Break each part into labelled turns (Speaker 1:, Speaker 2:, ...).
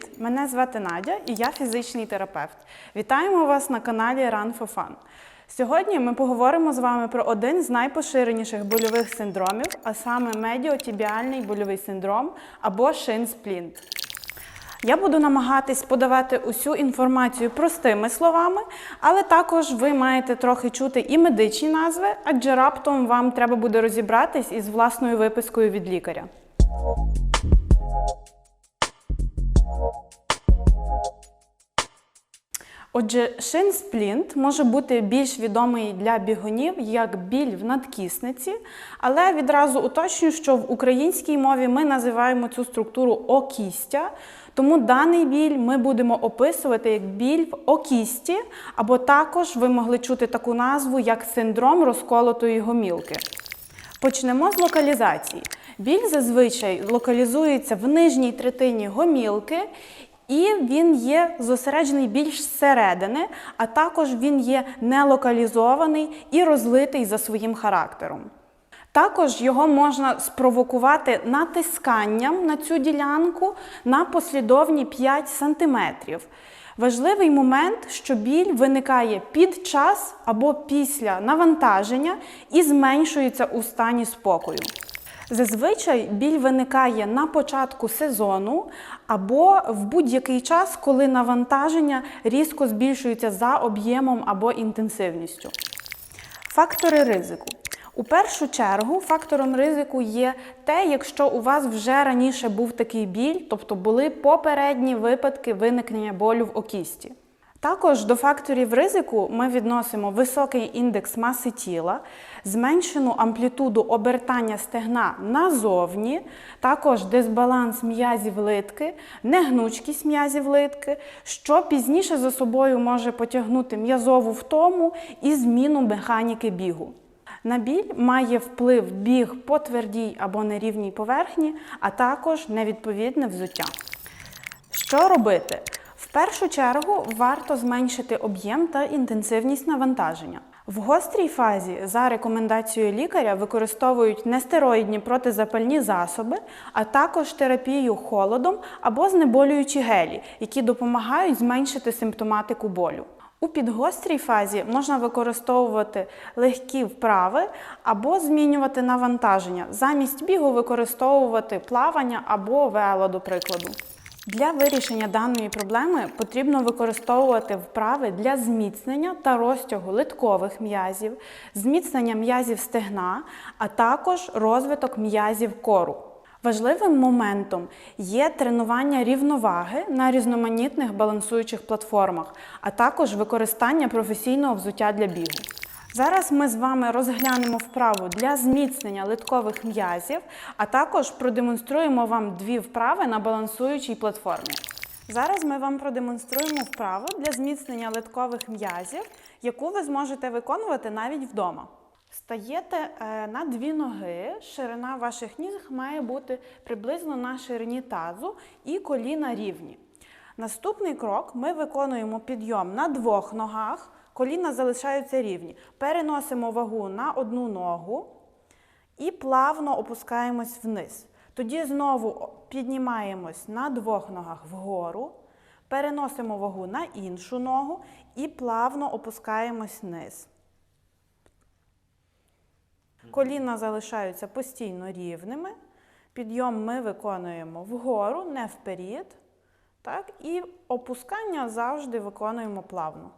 Speaker 1: Привіт! Мене звати Надя і я фізичний терапевт. Вітаємо вас на каналі Run for Fun. Сьогодні ми поговоримо з вами про один з найпоширеніших больових синдромів, а саме медіотібіальний больовий синдром або шинсплінт. Я буду намагатись подавати усю інформацію простими словами, але також ви маєте трохи чути і медичні назви, адже раптом вам треба буде розібратись із власною випискою від лікаря. Отже, шинсплінт може бути більш відомий для бігунів як біль в надкісниці, але відразу уточню, що в українській мові ми називаємо цю структуру окістя, тому даний біль ми будемо описувати як біль в окісті, або також ви могли чути таку назву як синдром розколотої гомілки. Почнемо з локалізації. Біль зазвичай локалізується в нижній третині гомілки, і він є зосереджений більш зсередини, а також він є нелокалізований і розлитий за своїм характером. Також його можна спровокувати натисканням на цю ділянку на послідовні 5 см. Важливий момент, що біль виникає під час або після навантаження і зменшується у стані спокою. Зазвичай біль виникає на початку сезону або в будь-який час, коли навантаження різко збільшується за об'ємом або інтенсивністю. Фактори ризику. У першу чергу фактором ризику є те, якщо у вас вже раніше був такий біль, тобто були попередні випадки виникнення болю в окісті. Також до факторів ризику ми відносимо високий індекс маси тіла, зменшену амплітуду обертання стегна назовні, також дисбаланс м'язів литки, негнучкість м'язів литки, що пізніше за собою може потягнути м'язову втому і зміну механіки бігу. На біль має вплив біг по твердій або нерівній поверхні, а також невідповідне взуття. Що робити? Першу чергу варто зменшити об'єм та інтенсивність навантаження. В гострій фазі за рекомендацією лікаря використовують нестероїдні протизапальні засоби, а також терапію холодом або знеболюючі гелі, які допомагають зменшити симптоматику болю. У підгострій фазі можна використовувати легкі вправи або змінювати навантаження, замість бігу використовувати плавання або вело, до прикладу. Для вирішення даної проблеми потрібно використовувати вправи для зміцнення та розтягу литкових м'язів, зміцнення м'язів стегна, а також розвиток м'язів кору. Важливим моментом є тренування рівноваги на різноманітних балансуючих платформах, а також використання професійного взуття для бігу. Зараз ми з вами розглянемо вправу для зміцнення литкових м'язів, а також продемонструємо вам дві вправи на балансуючій платформі. Зараз ми вам продемонструємо вправу для зміцнення литкових м'язів, яку ви зможете виконувати навіть вдома. Стаєте е, на дві ноги, ширина ваших ніг має бути приблизно на ширині тазу і коліна рівні. Наступний крок ми виконуємо підйом на двох ногах, коліна залишаються рівні. Переносимо вагу на одну ногу і плавно опускаємось вниз. Тоді знову піднімаємось на двох ногах вгору, переносимо вагу на іншу ногу і плавно опускаємось вниз. Коліна залишаються постійно рівними. Підйом ми виконуємо вгору, не вперед. Так? І опускання завжди виконуємо плавно.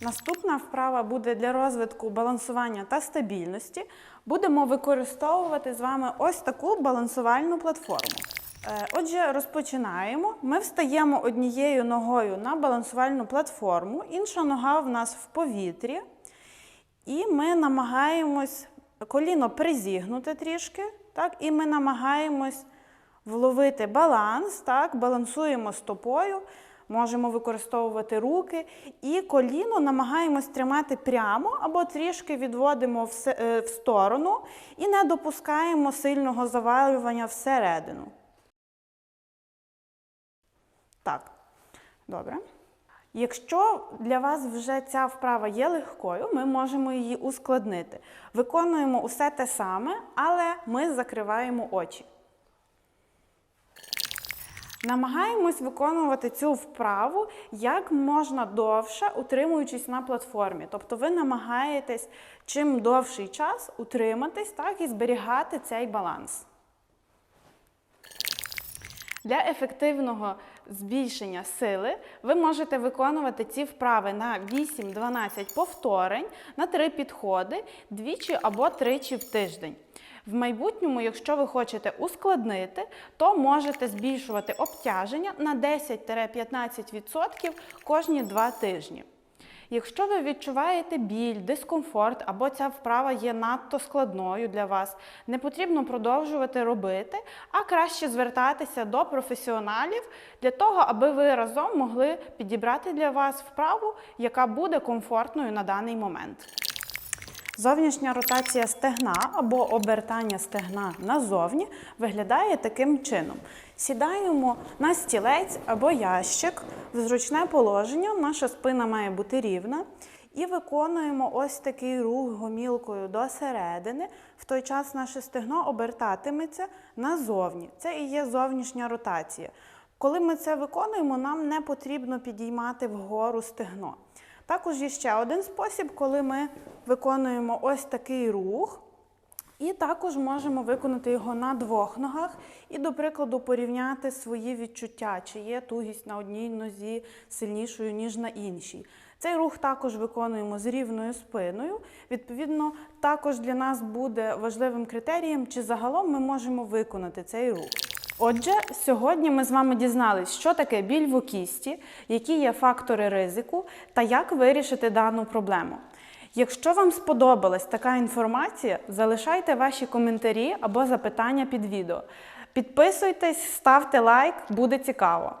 Speaker 1: Наступна вправа буде для розвитку балансування та стабільності. Будемо використовувати з вами ось таку балансувальну платформу. Е, Отже, розпочинаємо. Ми встаємо однією ногою на балансувальну платформу, інша нога в нас в повітрі. І ми намагаємось коліно призігнути трішки, так, і ми намагаємось вловити баланс, так, балансуємо стопою, можемо використовувати руки, і коліно намагаємось тримати прямо або трішки відводимо е, в сторону і не допускаємо сильного завалювання всередину. Так, добре. Якщо для вас вже ця вправа є легкою, ми можемо її ускладнити. Виконуємо усе те саме, але ми закриваємо очі. Намагаємось виконувати цю вправу як можна довше, утримуючись на платформі. Тобто ви намагаєтесь чим довший час утриматись, так і зберігати цей баланс. Для ефективного збільшення сили ви можете виконувати ці вправи на 8-12 повторень на 3 підходи двічі або тричі в тиждень. В майбутньому, якщо ви хочете ускладнити, то можете збільшувати обтяження на 10-15% кожні 2 тижні. Якщо ви відчуваєте біль, дискомфорт або ця вправа є надто складною для вас, не потрібно продовжувати робити, а краще звертатися до професіоналів для того, аби ви разом могли підібрати для вас вправу, яка буде комфортною на даний момент. Зовнішня ротація стегна або обертання стегна назовні виглядає таким чином. Сідаємо на стілець або ящик в зручне положення, наша спина має бути рівна. І виконуємо ось такий рух гомілкою до середини. В той час наше стегно обертатиметься назовні. Це і є зовнішня ротація. Коли ми це виконуємо, нам не потрібно підіймати вгору стегно. Також є ще один спосіб, коли ми виконуємо ось такий рух. І також можемо виконати його на двох ногах і, до прикладу, порівняти свої відчуття, чи є тугість на одній нозі сильнішою, ніж на іншій. Цей рух також виконуємо з рівною спиною. Відповідно, також для нас буде важливим критерієм, чи загалом ми можемо виконати цей рух. Отже, сьогодні ми з вами дізналися, що таке біль в кісті, які є фактори ризику та як вирішити дану проблему. Якщо вам сподобалась така інформація, залишайте ваші коментарі або запитання під відео. Підписуйтесь, ставте лайк, буде цікаво.